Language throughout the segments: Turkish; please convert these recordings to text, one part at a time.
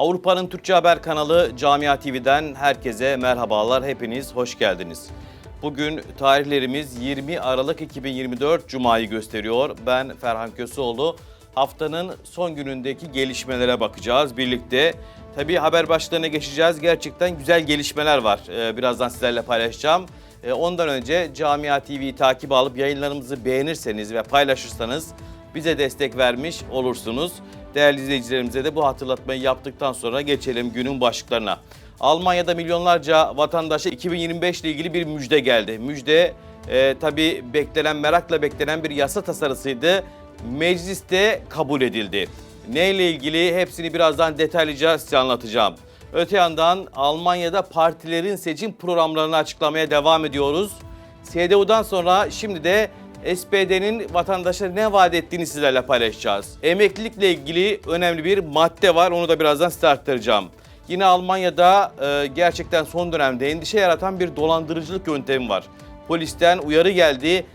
Avrupa'nın Türkçe Haber kanalı Camia TV'den herkese merhabalar. Hepiniz hoş geldiniz. Bugün tarihlerimiz 20 Aralık 2024 Cuma'yı gösteriyor. Ben Ferhan Köseoğlu. Haftanın son günündeki gelişmelere bakacağız birlikte. Tabii haber başlarına geçeceğiz. Gerçekten güzel gelişmeler var. Ee, birazdan sizlerle paylaşacağım. Ee, ondan önce Camia TV'yi takip alıp yayınlarımızı beğenirseniz ve paylaşırsanız bize destek vermiş olursunuz. Değerli izleyicilerimize de bu hatırlatmayı yaptıktan sonra geçelim günün başlıklarına. Almanya'da milyonlarca vatandaşa 2025 ile ilgili bir müjde geldi. Müjde e, tabii beklenen, merakla beklenen bir yasa tasarısıydı. Mecliste kabul edildi. Neyle ilgili hepsini birazdan detaylıca size anlatacağım. Öte yandan Almanya'da partilerin seçim programlarını açıklamaya devam ediyoruz. CDU'dan sonra şimdi de SPD'nin vatandaşa ne vaat ettiğini sizlerle paylaşacağız. Emeklilikle ilgili önemli bir madde var. Onu da birazdan size aktaracağım. Yine Almanya'da e, gerçekten son dönemde endişe yaratan bir dolandırıcılık yöntemi var. Polisten uyarı geldi,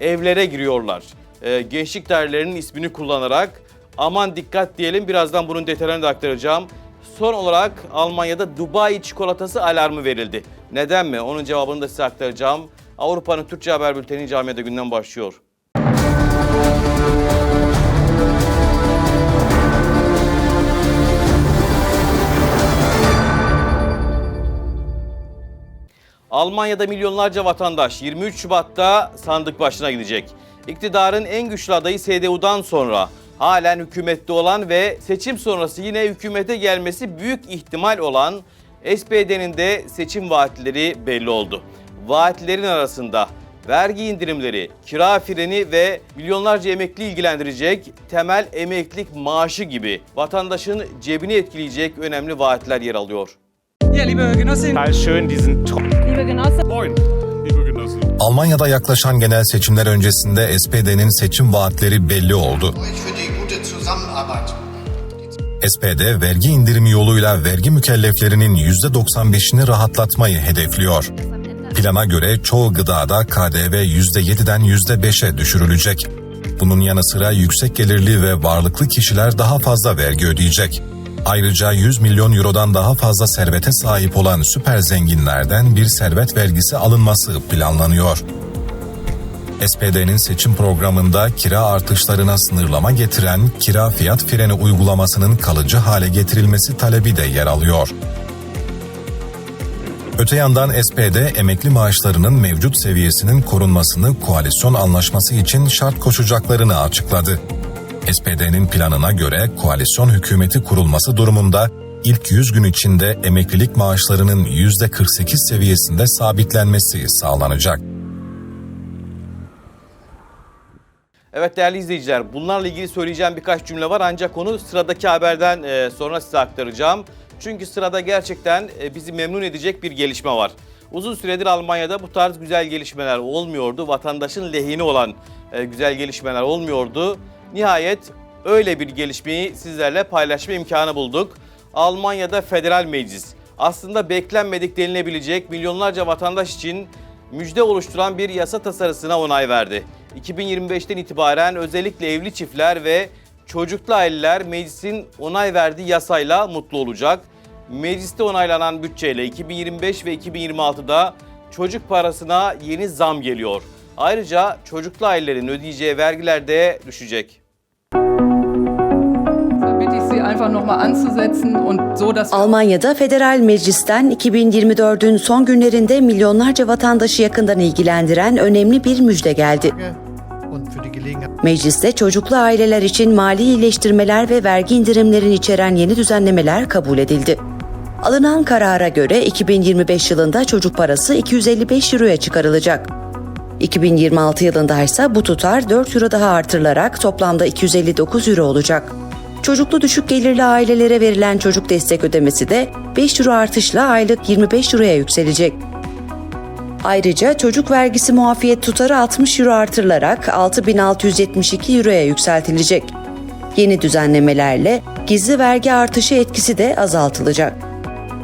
evlere giriyorlar. E, gençlik dairelerinin ismini kullanarak aman dikkat diyelim birazdan bunun detaylarını da aktaracağım. Son olarak Almanya'da Dubai çikolatası alarmı verildi. Neden mi? Onun cevabını da size aktaracağım. Avrupa'nın Türkçe Haber Bülteni Camia'da günden başlıyor. Almanya'da milyonlarca vatandaş 23 Şubat'ta sandık başına gidecek. İktidarın en güçlü adayı CDU'dan sonra halen hükümette olan ve seçim sonrası yine hükümete gelmesi büyük ihtimal olan SPD'nin de seçim vaatleri belli oldu. Vaatlerin arasında vergi indirimleri, kira freni ve milyonlarca emekli ilgilendirecek temel emeklilik maaşı gibi vatandaşın cebini etkileyecek önemli vaatler yer alıyor. Ja, liebe Genossinnen, Total schön diesen Tro Liebe Genossen, Moin, liebe Genossen. Almanya'da yaklaşan genel seçimler öncesinde SPD'nin seçim vaatleri belli oldu. SPD vergi indirimi yoluyla vergi mükelleflerinin %95'ini rahatlatmayı hedefliyor. Plana göre çoğu gıdada KDV %7'den %5'e düşürülecek. Bunun yanı sıra yüksek gelirli ve varlıklı kişiler daha fazla vergi ödeyecek. Ayrıca 100 milyon eurodan daha fazla servete sahip olan süper zenginlerden bir servet vergisi alınması planlanıyor. SPD'nin seçim programında kira artışlarına sınırlama getiren kira fiyat freni uygulamasının kalıcı hale getirilmesi talebi de yer alıyor. Öte yandan SPD emekli maaşlarının mevcut seviyesinin korunmasını koalisyon anlaşması için şart koşacaklarını açıkladı. SPD'nin planına göre koalisyon hükümeti kurulması durumunda ilk 100 gün içinde emeklilik maaşlarının %48 seviyesinde sabitlenmesi sağlanacak. Evet değerli izleyiciler bunlarla ilgili söyleyeceğim birkaç cümle var ancak onu sıradaki haberden e, sonra size aktaracağım. Çünkü sırada gerçekten e, bizi memnun edecek bir gelişme var. Uzun süredir Almanya'da bu tarz güzel gelişmeler olmuyordu. Vatandaşın lehine olan e, güzel gelişmeler olmuyordu. Nihayet öyle bir gelişmeyi sizlerle paylaşma imkanı bulduk. Almanya'da Federal Meclis aslında beklenmedik denilebilecek milyonlarca vatandaş için müjde oluşturan bir yasa tasarısına onay verdi. 2025'ten itibaren özellikle evli çiftler ve çocuklu aileler meclisin onay verdiği yasayla mutlu olacak. Mecliste onaylanan bütçeyle 2025 ve 2026'da çocuk parasına yeni zam geliyor. Ayrıca çocuklu ailelerin ödeyeceği vergiler de düşecek. Almanya'da Federal Meclis'ten 2024'ün son günlerinde milyonlarca vatandaşı yakından ilgilendiren önemli bir müjde geldi. Mecliste çocuklu aileler için mali iyileştirmeler ve vergi indirimlerini içeren yeni düzenlemeler kabul edildi. Alınan karara göre 2025 yılında çocuk parası 255 euroya çıkarılacak. 2026 yılında ise bu tutar 4 euro daha artırılarak toplamda 259 euro olacak. Çocuklu düşük gelirli ailelere verilen çocuk destek ödemesi de 5 euro artışla aylık 25 euroya yükselecek. Ayrıca çocuk vergisi muafiyet tutarı 60 euro artırılarak 6672 euroya yükseltilecek. Yeni düzenlemelerle gizli vergi artışı etkisi de azaltılacak.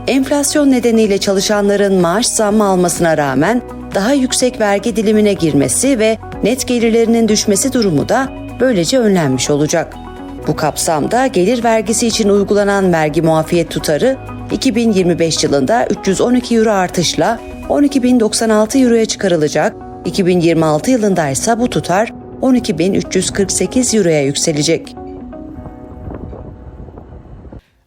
Enflasyon nedeniyle çalışanların maaş zammı almasına rağmen daha yüksek vergi dilimine girmesi ve net gelirlerinin düşmesi durumu da böylece önlenmiş olacak. Bu kapsamda gelir vergisi için uygulanan vergi muafiyet tutarı 2025 yılında 312 euro artışla 12.096 euroya çıkarılacak, 2026 yılında ise bu tutar 12.348 euroya yükselecek.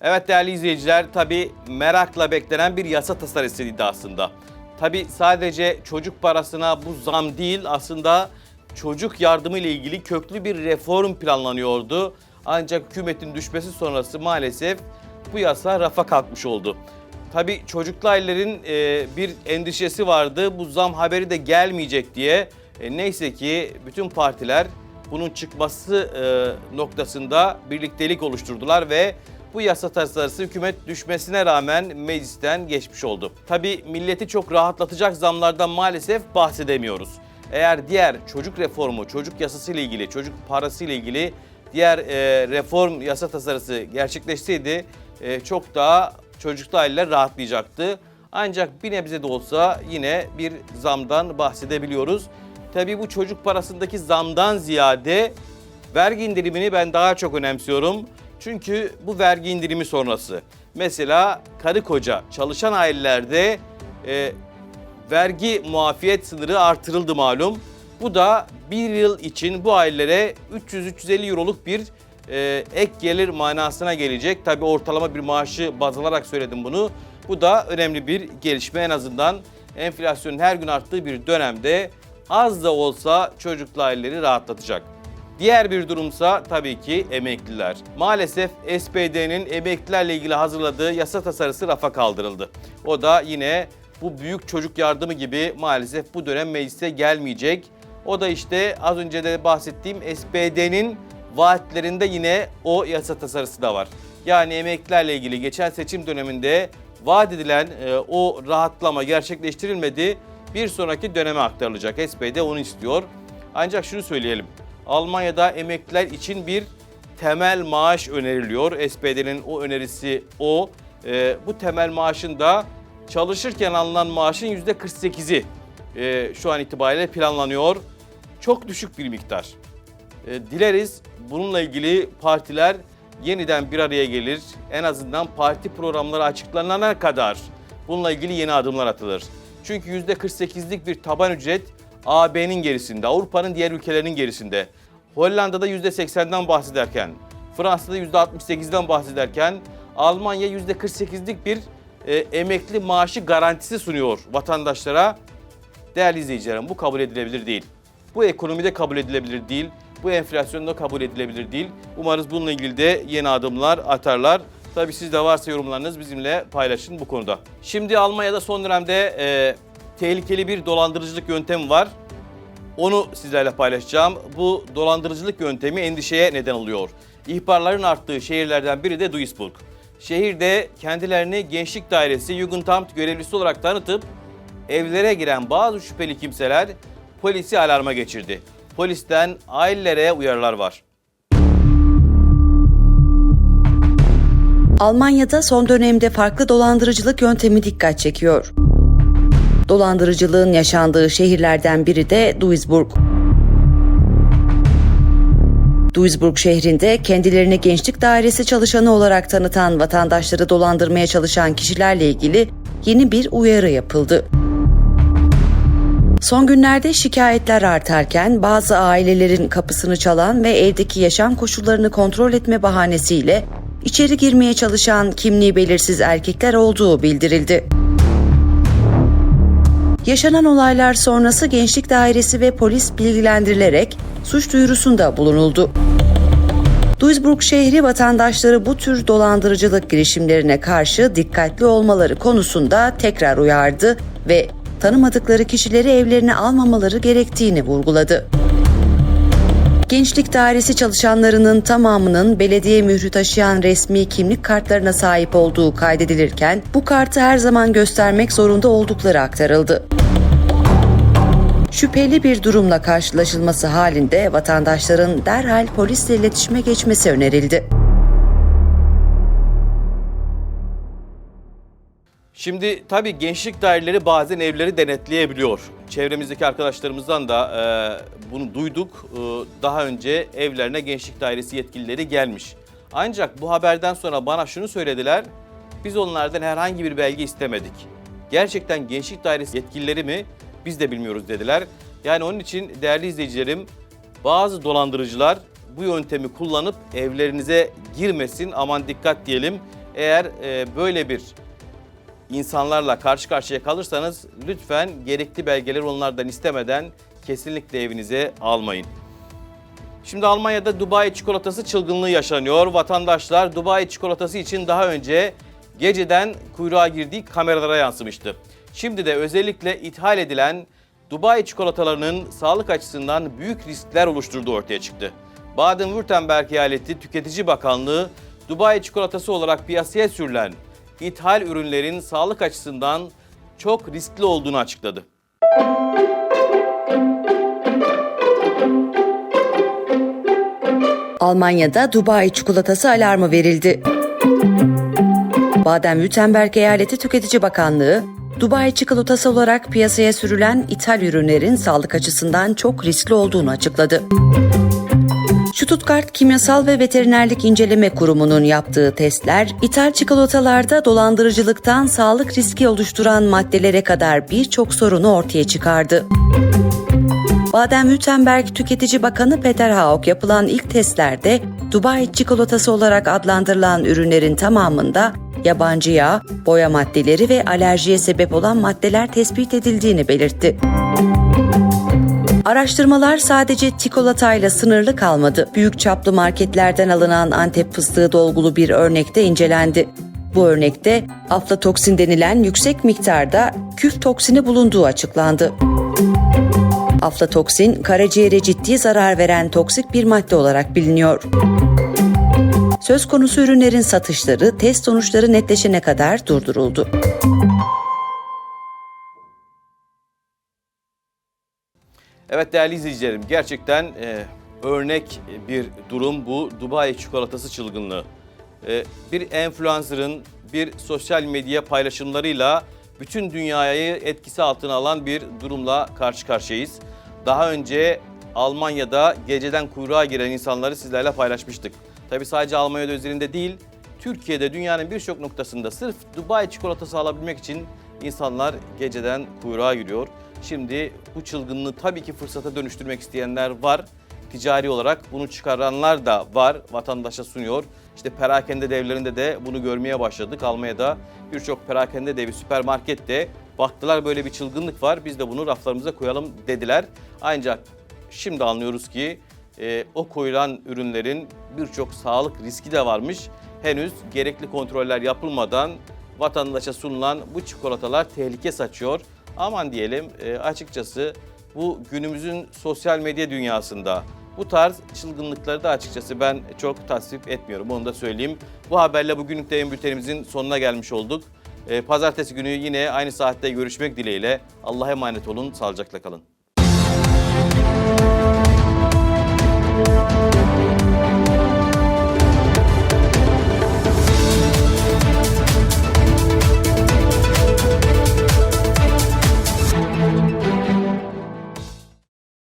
Evet değerli izleyiciler tabi merakla beklenen bir yasa tasarısıydı aslında. Tabi sadece çocuk parasına bu zam değil aslında çocuk yardımı ile ilgili köklü bir reform planlanıyordu. Ancak hükümetin düşmesi sonrası maalesef bu yasa rafa kalkmış oldu. Tabi çocuklu ailelerin e, bir endişesi vardı bu zam haberi de gelmeyecek diye. E, neyse ki bütün partiler bunun çıkması e, noktasında birliktelik oluşturdular ve bu yasa tasarısı hükümet düşmesine rağmen meclisten geçmiş oldu. Tabi milleti çok rahatlatacak zamlardan maalesef bahsedemiyoruz. Eğer diğer çocuk reformu, çocuk yasası ile ilgili, çocuk parası ile ilgili diğer e, reform yasa tasarısı gerçekleşseydi e, çok daha çocuklu aileler rahatlayacaktı. Ancak bir nebze de olsa yine bir zamdan bahsedebiliyoruz. Tabii bu çocuk parasındaki zamdan ziyade vergi indirimini ben daha çok önemsiyorum. Çünkü bu vergi indirimi sonrası. Mesela karı koca çalışan ailelerde e, vergi muafiyet sınırı artırıldı malum. Bu da bir yıl için bu ailelere 300-350 euroluk bir e, ek gelir manasına gelecek. Tabi ortalama bir maaşı baz alarak söyledim bunu. Bu da önemli bir gelişme en azından enflasyonun her gün arttığı bir dönemde az da olsa çocuklu aileleri rahatlatacak. Diğer bir durumsa tabii ki emekliler. Maalesef SPD'nin emeklilerle ilgili hazırladığı yasa tasarısı rafa kaldırıldı. O da yine bu büyük çocuk yardımı gibi maalesef bu dönem meclise gelmeyecek. O da işte az önce de bahsettiğim SPD'nin vaatlerinde yine o yasa tasarısı da var. Yani emeklilerle ilgili geçen seçim döneminde vaat edilen e, o rahatlama gerçekleştirilmedi. Bir sonraki döneme aktarılacak. SPD onu istiyor. Ancak şunu söyleyelim. Almanya'da emekliler için bir temel maaş öneriliyor. SPD'nin o önerisi o. E, bu temel maaşın da çalışırken alınan maaşın %48'i e, şu an itibariyle planlanıyor. Çok düşük bir miktar. E, dileriz bununla ilgili partiler yeniden bir araya gelir. En azından parti programları açıklanana kadar bununla ilgili yeni adımlar atılır. Çünkü %48'lik bir taban ücret AB'nin gerisinde, Avrupa'nın diğer ülkelerinin gerisinde. Hollanda'da %80'den bahsederken, Fransa'da %68'den bahsederken Almanya %48'lik bir e, emekli maaşı garantisi sunuyor vatandaşlara. Değerli izleyicilerim bu kabul edilebilir değil. Bu ekonomide kabul edilebilir değil. Bu enflasyonda kabul edilebilir değil. Umarız bununla ilgili de yeni adımlar atarlar. Tabii sizde varsa yorumlarınız bizimle paylaşın bu konuda. Şimdi Almanya'da son dönemde e, tehlikeli bir dolandırıcılık yöntemi var. Onu sizlerle paylaşacağım. Bu dolandırıcılık yöntemi endişeye neden oluyor. İhbarların arttığı şehirlerden biri de Duisburg. Şehirde kendilerini gençlik dairesi Jugendamt görevlisi olarak tanıtıp evlere giren bazı şüpheli kimseler polisi alarma geçirdi. Polisten ailelere uyarılar var. Almanya'da son dönemde farklı dolandırıcılık yöntemi dikkat çekiyor. Dolandırıcılığın yaşandığı şehirlerden biri de Duisburg. Duisburg şehrinde kendilerini gençlik dairesi çalışanı olarak tanıtan vatandaşları dolandırmaya çalışan kişilerle ilgili yeni bir uyarı yapıldı. Son günlerde şikayetler artarken bazı ailelerin kapısını çalan ve evdeki yaşam koşullarını kontrol etme bahanesiyle içeri girmeye çalışan kimliği belirsiz erkekler olduğu bildirildi. Yaşanan olaylar sonrası Gençlik Dairesi ve polis bilgilendirilerek suç duyurusunda bulunuldu. Duisburg şehri vatandaşları bu tür dolandırıcılık girişimlerine karşı dikkatli olmaları konusunda tekrar uyardı ve tanımadıkları kişileri evlerine almamaları gerektiğini vurguladı. Gençlik Dairesi çalışanlarının tamamının belediye mührü taşıyan resmi kimlik kartlarına sahip olduğu kaydedilirken bu kartı her zaman göstermek zorunda oldukları aktarıldı. Şüpheli bir durumla karşılaşılması halinde vatandaşların derhal polisle iletişime geçmesi önerildi. Şimdi tabii gençlik daireleri bazen evleri denetleyebiliyor. Çevremizdeki arkadaşlarımızdan da e, bunu duyduk. E, daha önce evlerine gençlik dairesi yetkilileri gelmiş. Ancak bu haberden sonra bana şunu söylediler. Biz onlardan herhangi bir belge istemedik. Gerçekten gençlik dairesi yetkilileri mi? Biz de bilmiyoruz dediler. Yani onun için değerli izleyicilerim bazı dolandırıcılar bu yöntemi kullanıp evlerinize girmesin. Aman dikkat diyelim. Eğer e, böyle bir insanlarla karşı karşıya kalırsanız lütfen gerekli belgeleri onlardan istemeden kesinlikle evinize almayın. Şimdi Almanya'da Dubai çikolatası çılgınlığı yaşanıyor. Vatandaşlar Dubai çikolatası için daha önce geceden kuyruğa girdiği kameralara yansımıştı. Şimdi de özellikle ithal edilen Dubai çikolatalarının sağlık açısından büyük riskler oluşturduğu ortaya çıktı. Baden-Württemberg Eyaleti Tüketici Bakanlığı Dubai çikolatası olarak piyasaya sürülen ithal ürünlerin sağlık açısından çok riskli olduğunu açıkladı. Almanya'da Dubai çikolatası alarmı verildi. Baden-Württemberg Eyaleti Tüketici Bakanlığı, Dubai çikolatası olarak piyasaya sürülen ithal ürünlerin sağlık açısından çok riskli olduğunu açıkladı. Stuttgart Kimyasal ve Veterinerlik İnceleme Kurumu'nun yaptığı testler, ithal çikolatalarda dolandırıcılıktan sağlık riski oluşturan maddelere kadar birçok sorunu ortaya çıkardı. Baden-Württemberg Tüketici Bakanı Peter Haug yapılan ilk testlerde Dubai çikolatası olarak adlandırılan ürünlerin tamamında yabancı yağ, boya maddeleri ve alerjiye sebep olan maddeler tespit edildiğini belirtti. Araştırmalar sadece çikolatayla sınırlı kalmadı. Büyük çaplı marketlerden alınan Antep fıstığı dolgulu bir örnekte incelendi. Bu örnekte aflatoksin denilen yüksek miktarda küf toksini bulunduğu açıklandı. Aflatoksin, karaciğere ciddi zarar veren toksik bir madde olarak biliniyor. Söz konusu ürünlerin satışları test sonuçları netleşene kadar durduruldu. Evet değerli izleyicilerim gerçekten e, örnek bir durum bu Dubai çikolatası çılgınlığı. E, bir influencer'ın bir sosyal medya paylaşımlarıyla bütün dünyayı etkisi altına alan bir durumla karşı karşıyayız. Daha önce Almanya'da geceden kuyruğa giren insanları sizlerle paylaşmıştık. Tabi sadece Almanya'da özelinde değil, Türkiye'de dünyanın birçok noktasında sırf Dubai çikolatası alabilmek için insanlar geceden kuyruğa giriyor. Şimdi bu çılgınlığı tabii ki fırsata dönüştürmek isteyenler var. Ticari olarak bunu çıkaranlar da var, vatandaşa sunuyor. İşte perakende devlerinde de bunu görmeye başladık. Almanya'da birçok perakende devi süpermarket de baktılar böyle bir çılgınlık var. Biz de bunu raflarımıza koyalım dediler. Ancak şimdi anlıyoruz ki e, o koyulan ürünlerin birçok sağlık riski de varmış. Henüz gerekli kontroller yapılmadan vatandaşa sunulan bu çikolatalar tehlike saçıyor. Aman diyelim e, açıkçası bu günümüzün sosyal medya dünyasında bu tarz çılgınlıkları da açıkçası ben çok tasvip etmiyorum onu da söyleyeyim. Bu haberle bugünlük de bültenimizin sonuna gelmiş olduk. E, Pazartesi günü yine aynı saatte görüşmek dileğiyle. Allah'a emanet olun, sağlıcakla kalın.